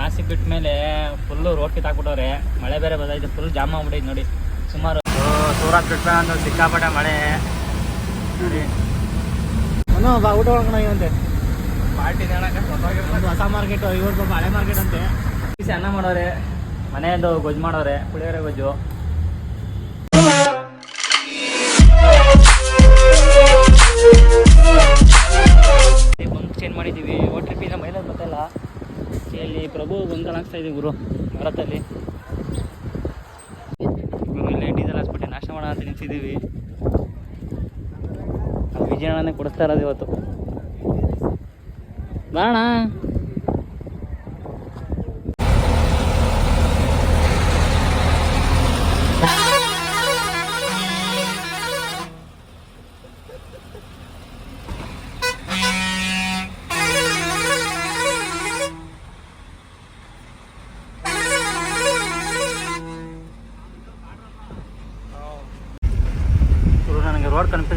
ನಾಸಿಕ್ ಬಿಟ್ಟ ಮೇಲೆ full road ಕಿತ್ತಾಕ್ಬಿಟ್ಟವ್ರೆ ಮಳೆ ಬೇರೆ ಬದಲಾಯಿತು ಫುಲ್ ಜಾಮ್ ಆಗ್ಬಿಟ್ಟೈತೆ ನೋಡಿ. ಸುಮಾರು ಸೂರತ್ ಬಿಟ್ಟ ಒಂದು ಸಿಕ್ಕಾಪಟ್ಟೆ ಮಳೆ. ಬಾ ಊಟ ಮಾಡ್ಕೊಂಡಂತೆ ಪಾರ್ಟಿ ಒಂದು ಹೊಸ ಮಾರ್ಕೆಟ್ ಇವ್ರ ಪಾಪ ಹಳೆ ಮಾರ್ಕೆಟ್ ಅಂತೆ. ಬಿಸಿ ಅನ್ನ ಮಾಡೋರೆ ಮನೆಯದು ಗೊಜ್ಜು ಮಾಡೋರೆ ಪುಳಿಯೋರೆ ಗೊಜ್ಜು. ಬಂಕ್ ಚೇಂಜ್ ಮಾಡಿದ್ದೀವಿ. ಓ ಟ್ರಿಪ್ಪಿಂದ ಮೈಲೇಜ್ ಗೊತ್ತಲ್ಲ ಇಲ್ಲಿ ಪ್ರಭು ಗೊಂದಲ ಆಗ್ತಾ ಇದೆ ಗುರು ಭಾರತಲ್ಲಿ ಗುರು ಡೀಸೆಲ್ ಹಾಕ್ಸ್ಬಿಟ್ಟೆ ನಾಶ ಮಾಡೋಣ ಅಂತ ನಿಂತಿದ್ದೀವಿ ವಿಜಯಣ್ಣನೇ ಕೊಡಿಸ್ತಾ ಇರೋದು ಇವತ್ತು. ಬಾಣ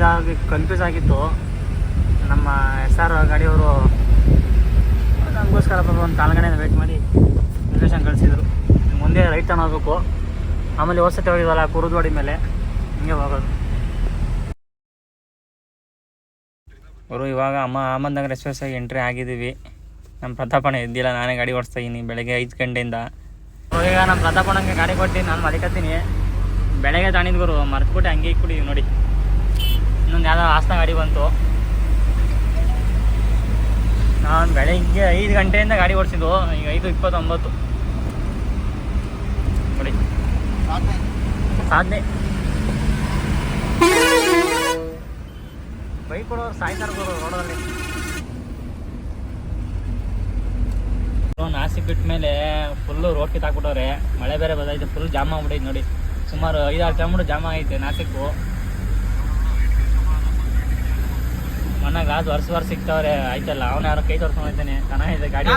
ರೋಡ್ ಕನ್ಫ್ಯೂಸ್ ಆಗಿತ್ತು. ನಮ್ಮ ಎಸ್ ಆರ್ ಗಾಡಿಯವರು ನಮಗೋಸ್ಕರ ಪಾಪ ಒಂದು ಕಾಲು ಗಂಟೆ ವೆಯ್ಟ್ ಮಾಡಿ ಲೊಕೇಶನ್ ಕಳಿಸಿದ್ರು. ಮುಂದೆ ರೈಟ್ ಟರ್ನ್ ಹೋಗ್ಬೇಕು. ಆಮೇಲೆ ಹೊಸತಿ ಹೋಗಿದ್ವಲ್ಲ ಕುರುದ್ವಾಡಿ ಮೇಲೆ. ಹಿಂಗೆ ಹೋಗೋದು. ಅವರು ಇವಾಗ ಅಮ್ಮ ಅಹಮದ್ನಗರ್ ಎಸ್ ಆಗಿ ಎಂಟ್ರಿ ಆಗಿದ್ದೀವಿ. ನಮ್ಮ ಪ್ರತಾಪಣ್ಣ ಇದ್ದಿಲ್ಲ ನಾನೇ ಗಾಡಿ ಓಡಿಸ್ತಾ ಇದ್ದೀನಿ ಬೆಳಗ್ಗೆ ಐದು ಗಂಟೆಯಿಂದ. ಈಗ ನಮ್ಮ ಪ್ರತಾಪಣ್ಣಂಗೆ ಗಾಡಿ ಕೊಟ್ಟು ನಾನು ಮಲಿಕತ್ತೀನಿ ಬೆಳಗ್ಗೆ ತಾಣಿದ್ಗುರು ಗುರು ಮರ್ತ್ಬಿಟ್ಟೆ ಹಂಗೆ ಇಕ್ಬಿಡಿ ನೋಡಿ. ಇನ್ನೊಂದು ಯಾವುದೋ ಆಸ್ತಾ ಗಾಡಿ ಬಂತು. ನಾನು ಬೆಳಗ್ಗೆ ಐದು ಗಂಟೆಯಿಂದ ಗಾಡಿ ಓಡಿಸಿದ್ದು, ಈಗ ಐದು ಇಪ್ಪತ್ತೊಂಬತ್ತು. ನೋಡಿ. ಸಾಧನೆ. ಬೈಕ್ ಕೊಡೋರು ಸಾಯ್ತಾರೆ ಗುರು ರೋಡಲ್ಲಿ. ನಾಸಿ ಬಿಟ್ಟ ಮೇಲೆ ಫುಲ್ಲು ರೋಡ್ ಕಿತ್ತಾಕ್ಬಿಟ್ಟವ್ರೆ. ಮಳೆ ಬೇರೆ ಬದಲಾಯಿತು ಫುಲ್ ಜಾಮ್ ಆಗ್ಬಿಟ್ಟೈತೆ ನೋಡಿ. ಸುಮಾರು ಐದಾರು ಕಿಲೋಮೀಟರ್ ಜಾಮ್ ಆಗೈತೆ ನಾಸಿಕ್ಕು. ಮನಾಗ ಅದು ವರ್ಷ ವರ್ಷ ಸಿಗ್ತಾವ್ರೆ ಆಯ್ತಲ್ಲ ಅವನ ಯಾರೋ ಕೈ ತೋರ್ಸ್ಕೊಂಡ್ ಹೋಗ್ತಾನೆ. ಚೆನ್ನಾಗಿದೆ ಗಾಡಿ.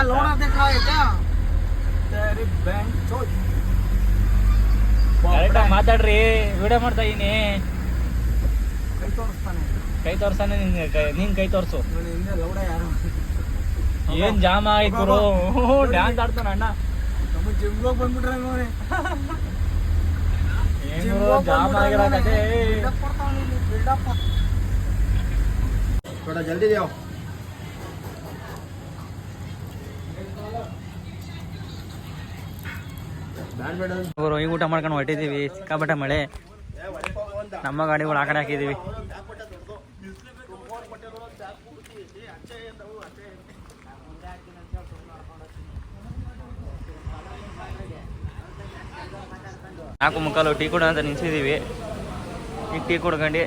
ಕರೆಕ್ಟಾಗಿ ಮಾತಾಡ್ರಿ ವಿಡಿಯೋ ಮಾಡ್ತಾ ಇದೀನಿ. ಕೈ ತೋರ್ಸಾನೆ ನಿನ್ ಕೈ- ನೀನ್ ಕೈ ತೋರ್ಸು. ಏನ್ ಜಾಮ ಆಯ್ತು ಗುರು ಡ್ಯಾನ್ಸ್ ಆಡ್ತಾನ ಅಣ್ಣ. ಏನು ಜಾಮ್ ಆಗಿರೋ ಕತೆ. थोड़ा जल्दी जाओ ಗುರು ಈಗ ಊಟ ಮಾಡ್ಕೊಂಡು ಹೊಟ್ಟಿದೀವಿ ಸಿಕ್ಕಾಪಟ್ಟೆ ಮಳೆ ನಮ್ಮ ಗಾಡಿಗಳು ಆ ಕಡೆ ಹಾಕಿದೀವಿ ನಾಲ್ಕು ಮುಕ್ಕಾಲು ಟೀ ಕೂಡ ಅಂತ ನಿಲ್ಸಿದೀವಿ ಈಗ ಟೀ ಕುಡ್ಕೊಂಡು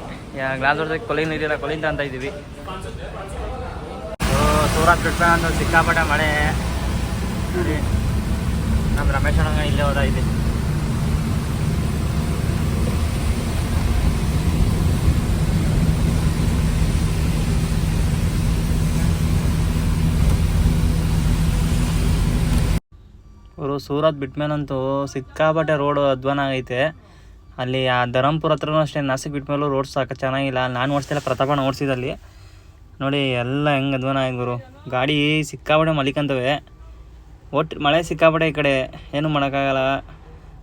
ಗ್ಲಾಸ್ ಹೊಡೆದಕ್ಕೆ ಕೊಲೆ ನೀರಿಲ್ಲ ಕೊಲಿಂದ ಅಂತ ಇದ್ದೀವಿ ಸೂರತ್ ಬಿಟ್ಟ ಒಂದು ಸಿಕ್ಕಾಪಟ್ಟೆ ಮಳೆ. ನೋಡಿ ನಮ್ಮ ರಮೇಶ್ ಅಣ್ಣ ಇಲ್ಲೇ ಹೋದ ಇದೆ ಅವರು ಸೂರತ್ ಬಿಟ್ಮೇಲಂತೂ ಸಿಕ್ಕಾಪಟ್ಟೆ ರೋಡ್ ಅಧ್ವಾನ ಆಗೈತೆ. ಅಲ್ಲಿ ಆ ಧರಂಪುರ ಹತ್ರನೂ ಅಷ್ಟೇ. ನಾಸಿಕ್ ಬಿಟ್ಮೇಲೂ ರೋಡ್ ಸಾಕ ಚೆನ್ನಾಗಿಲ್ಲ. ನಾನು ಓಡಿಸ್ತಿಲ್ಲ ಪ್ರತಾಪನ ಓಡಿಸಿದಲ್ಲಿ ನೋಡಿ ಎಲ್ಲ ಹೆಂಗೆ ಅಧ್ವಾನ ಆಯ್ತು ಗುರು. ಗಾಡಿ ಸಿಕ್ಕಾಪಟ್ಟೆ ಮಲಿಕಂತವೆ. ಓಟ್ ಮಳೆ ಸಿಕ್ಕಾಪಟ್ಟೆ ಈ ಕಡೆ. ಏನು ಮಾಡೋಕ್ಕಾಗಲ್ಲ.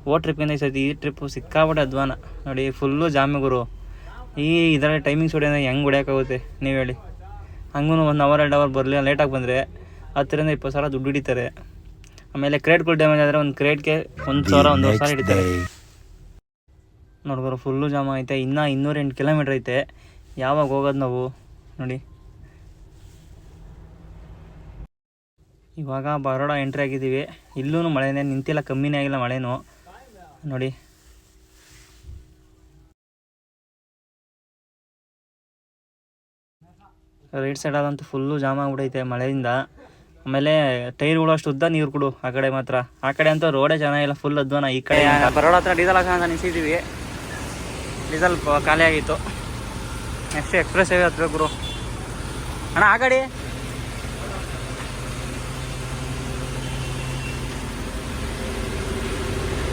ಓ ಟ್ರಿಪ್ಗಿಂತ ಈ ಸತಿ ಈ ಟ್ರಿಪ್ಪು ಸಿಕ್ಕಾಪಟ್ಟೆ ಅಧ್ವಾನ. ನೋಡಿ ಫುಲ್ಲು ಜಾಮೆ ಗುರು. ಈ ಇದರಲ್ಲಿ ಟೈಮಿಂಗ್ಸ್ ಹೊಡೆಯೋದ್ರೆ ಹೆಂಗೆ ಹೊಡಿಯೋಕ್ಕಾಗುತ್ತೆ ನೀವು ಹೇಳಿ. ಹಂಗೂ ಒಂದು ಅವರ್ ಎರಡು ಅವರ್ ಬರಲಿಲ್ಲ ಲೇಟಾಗಿ ಬಂದರೆ ಹತ್ತರಿಂದ ಇಪ್ಪತ್ತು ಸಾವಿರ ದುಡ್ಡು ಹಿಡಿತಾರೆ. ಆಮೇಲೆ ಕ್ರೇಟ್ಗಳು ಡ್ಯಾಮೇಜ್ ಆದರೆ ಒಂದು ಕ್ರೇಟ್ಗೆ ಒಂದು ಸಾವಿರ ಒಂದು ಸಾವಿರ ಹಿಡಿತಾರೆ. ನೋಡ್ಬೋದು ಫುಲ್ಲು ಜಾಮ ಐತೆ. ಇನ್ನೂ ಇನ್ನೂರೆಂಟು ಕಿಲೋಮೀಟ್ರ್ ಐತೆ. ಯಾವಾಗ ಹೋಗೋದು ನಾವು? ನೋಡಿ. ಇವಾಗ ಬರೋಡ ಎಂಟ್ರಿ ಆಗಿದ್ದೀವಿ. ಇಲ್ಲೂ ಮಳೆನೇ, ನಿಂತಿಲ್ಲ, ಕಮ್ಮಿನೇ ಆಗಿಲ್ಲ ಮಳೆನೂ. ನೋಡಿ. ರೈಟ್ ಸೈಡಲ್ಲಂತೂ ಫುಲ್ಲು ಜಾಮ್ ಆಗ್ಬಿಟ್ಟೈತೆ ಮಳೆಯಿಂದ. ಆಮೇಲೆ ಟೈರ್ಗಳು ಅಷ್ಟು ಉದ್ದ ನೀರು ಕೊಡು, ಆ ಕಡೆ ಮಾತ್ರ. ಆ ಕಡೆ ಅಂತೂ ರೋಡೇ ಚೆನ್ನಾಗಿಲ್ಲ ಫುಲ್ ಅದ್ವಾನ ಈ ಕಡೆ. ಬರೋಡ ಹತ್ರ ಡೀಸೆಲ್ ಹಾಕೋಣ ಅಂತ ನಿಲ್ಸಿದ್ದೀವಿ ಡೀಸೆಲ್ ಖಾಲಿ ಆಗಿತ್ತು ನೆಕ್ಸ್ಟ್ ಎಕ್ಸ್ಪ್ರೆಸ್ ಹತ್ರ ಗುರು. ಅಣ್ಣ, ಆ ಗಾಡಿ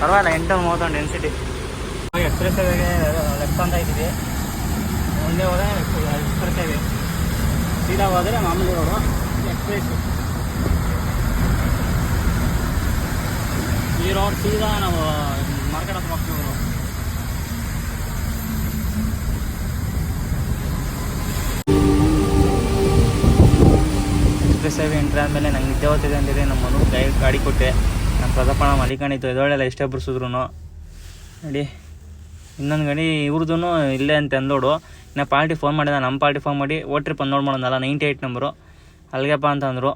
ಪರವಾಗಿಲ್ಲ, ಎಂಟು ಮೂವತ್ತೊಂದು ಡೆನ್ಸಿಟಿ ಎಕ್ಸ್ಪ್ರೆಸ್ ಹೈವೇಗೆ ಲೆಫ್ಟ್ ಅಂತ ಇದ್ದೀವಿ. ಮುಂದೆ ಹೋದರೆ ಎಕ್ಸ್ಪ್ರೆಸ್ ಹೈವೇ ಸೀದಾ ಹೋದರೆ ಮಾಮೂಲಿ ರೋಡು ಎಕ್ಸ್ಪ್ರೆಸ್ ರೋಡ್ ಸೀದಾ ನಾವು, ಮಾರ್ಕೆಟ್ ಹತ್ರ ಹೋಗ್ತೀವಿ. ಎಕ್ಸ್ಪ್ರೆಸ್ ಹೈವೇ ಎಂಟ್ರಿ ಆದಮೇಲೆ ನಂಗೆ ನಿದ್ದೆ ಹೋಗ್ತಿದೆ ಅಂದಿದೆ ನಮ್ಮ ಗಾಡಿ ಗಾಡಿ ಕೊಟ್ಟೆ. ಪ್ರತಾಪಣ ಮಲಿಕಣಿತ್ತು ಎದೊಳ್ಳೆಲ್ಲ ಇಷ್ಟೇ ಬರ್ಸಿದ್ರು ನೋಡಿ, ಇನ್ನೊಂದು ಗಣಿ ಇವ್ರದ್ದು ಇಲ್ಲೇ ಅಂತ ಅಂದೋಡು ಇನ್ನು ಪಾರ್ಟಿ ಫೋನ್ ಮಾಡಿದ ನಮ್ಮ ಪಾರ್ಟಿ ಫೋನ್ ಮಾಡಿ ಓಟ್ರಿಪ್ ಒಂದು ನೋಡಿ ಮಾಡೋದಲ್ಲ ನೈಂಟಿ ಏಯ್ಟ್ ನಂಬರು ಅಲ್ಲಿಗೆಪ್ಪ ಅಂತ ಅಂದರು.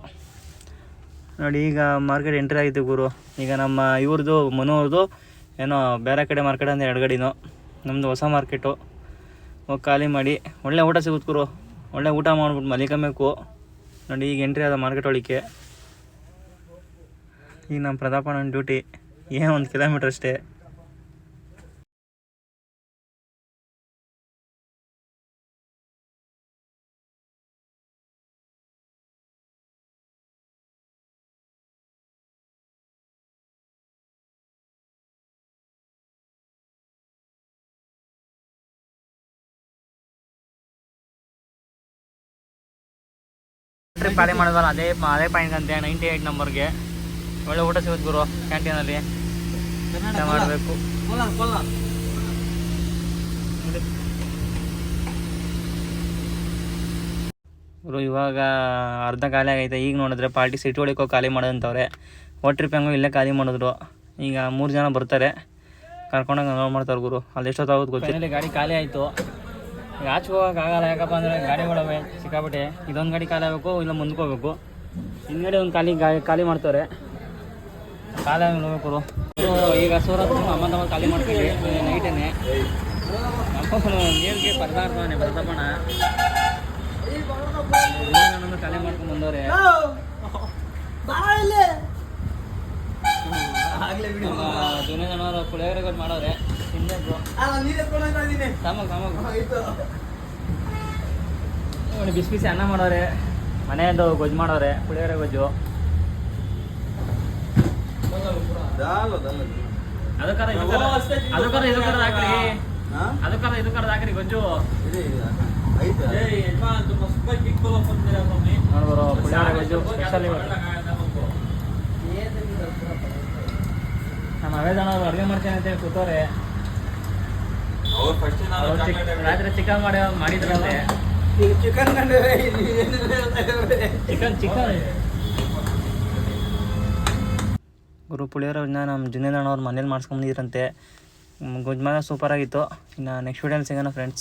ನೋಡಿ, ಈಗ ಮಾರ್ಕೆಟ್ ಎಂಟ್ರಿ ಆಗಿತ್ತು ಗುರು. ಈಗ ನಮ್ಮ ಇವ್ರದ್ದು ಮನೋರ್ದು ಏನೋ ಬೇರೆ ಕಡೆ ಮಾರ್ಕೆಟ್ ಅಂದರೆ ಎರಡು ನಮ್ಮದು ಹೊಸ ಮಾರ್ಕೆಟು. ಹೋಗಿ ಖಾಲಿ ಮಾಡಿ, ಒಳ್ಳೆ ಊಟ ಸಿಗುತ್ತೆ ಗುರು. ಒಳ್ಳೆ ಊಟ ಮಾಡ್ಬಿಟ್ಟು ಮಲಿಕಬೇಕು ನೋಡಿ, ಈಗ ಎಂಟ್ರಿ ಆದ ಮಾರ್ಕೆಟ್ ಒಳಕ್ಕೆ. ಈಗ ನಮ್ಮ ಪ್ರತಾಪಣ್ಣನ ಡ್ಯೂಟಿ ಏನು ಒಂದು ಕಿಲೋಮೀಟ್ರ್ ಅಷ್ಟೇ. ಟ್ರಿಪ್ ಖಾಲಿ ಮಾಡೋದಲ್ಲ ಅದೇ ಅದೇ ಪಾಯಿಂಟ್ ಅಂತ ನೈಂಟಿ ಏಯ್ಟ್ ನಂಬರ್ಗೆ ಒಳ್ಳೆ ಊಟ ಸಿಗುತ್ತೆ ಗುರು ಕ್ಯಾಂಟೀನಲ್ಲಿ ಮಾಡಬೇಕು. ಗುರು ಇವಾಗ ಅರ್ಧ ಖಾಲಿ ಆಗೈತೆ. ಈಗ ನೋಡಿದ್ರೆ ಪಾರ್ಟಿ ಸಿಟಿ ಹೋಗಿ ಖಾಲಿ ಮಾಡೋದಂತವ್ರೆ. ಓ ಟ್ರಿಪ್ ಹೆಂಗೋ ಇಲ್ಲೇ ಖಾಲಿ ಮಾಡಿದ್ರು. ಈಗ ಮೂರು ಜನ ಬರ್ತಾರೆ. ಕರ್ಕೊಂಡೋಗಿ ನೋಡ್ ಮಾಡ್ತಾರೆ ಗುರು. ಅಲ್ಲಿ ಎಷ್ಟೊತ್ತಾಗುತ್ತೆ ಗೊತ್ತಿಲ್ಲ ಗಾಡಿ ಖಾಲಿ ಆಯಿತು. ಈಗ ಆಚೆ ಹೋಗೋಕ್ಕಾಗಲ್ಲ ಯಾಕಪ್ಪ ಅಂದರೆ ಗಾಡಿಗಳವೆ ಸಿಕ್ಕಾಪಟ್ಟೆ. ಇದೊಂದು ಗಾಡಿ ಖಾಲಿ ಆಗಬೇಕು ಇಲ್ಲ ಮುಂದ್ಕೋಬೇಕು ಹೋಗ್ಬೇಕು. ಹಿಂದ್ಗಡೆ ಒಂದು ಖಾಲಿ ಗಾಡಿ ಖಾಲಿ ಮಾಡ್ತಾರೆ. ಗುರು. ಗುರು, ಈಗ ಸೂರತ್ ಅಮ್ಮ ತಮ್ಮ ಖಾಲಿ ಮಾಡ್ತೀವಿ ನೈಟೇನೆ ನೀರಿಗೆ ಪರದಾಡ್ತಾನೆ ಬರ್ತಪ್ಪಣ ಖಾಲಿ ಮಾಡ್ಕೊಂಡು ಬಂದವ್ರೆ. ಪುಳಿಯೋಗರೆ ಮಾಡೋರೆ. ಬಿಸಿ ಬಿಸಿ ಅನ್ನ ಮಾಡೋರೆ ಮನೆಯಿಂದ ಗೊಜ್ಜು ಮಾಡೋರೆ ಪುಳಿಯೋಗರೆ ಗೊಜ್ಜು. ಅದಕ್ಕಾರ ಇದು ಕರ ಅದಕ್ಕಾರ ಇದು ಕರ್ದು ಹಾಕ್ರಿ. ಅದಕ್ಕಾರ ಇದು ಕಡೆ ಹಾಕ್ರಿ ಗೊಜ್ಜು ನೋಡ್ಬರೋ ಪುಳಿಯೋಗರೆ ಗೊಜ್ಜು ಸ್ಪೆಷಲ್ ಇವತ್ತು. ನಮ್ಮ ಅವ್ರು ಅಡುಗೆ ಮಾಡ್ತೇನೆ ಅಂತ ಹೇಳಿ ಕೂತವ್ರೆ. ರಾತ್ರಿ ಚಿಕನ್ ಮಾಡಿ ಮಾಡಿದ್ರಂತೆ. Chicken chicken chicken. ಗುರು ಪುಳಿಯೋರನ್ನ ನಮ್ಮ ಜುನೇದಣ್ಣ ಅವ್ರ ಮನೇಲಿ ಮಾಡಿಸ್ಕೊಂಡಿದ್ರಂತೆ ಗುಜ್ಮಾನ ಸೂಪರ್ ಆಗಿತ್ತು. ಇನ್ನು ನೆಕ್ಸ್ಟ್ ವೀಡಿಯೋಲಿ ಸಿಗೋಣ ಫ್ರೆಂಡ್ಸ್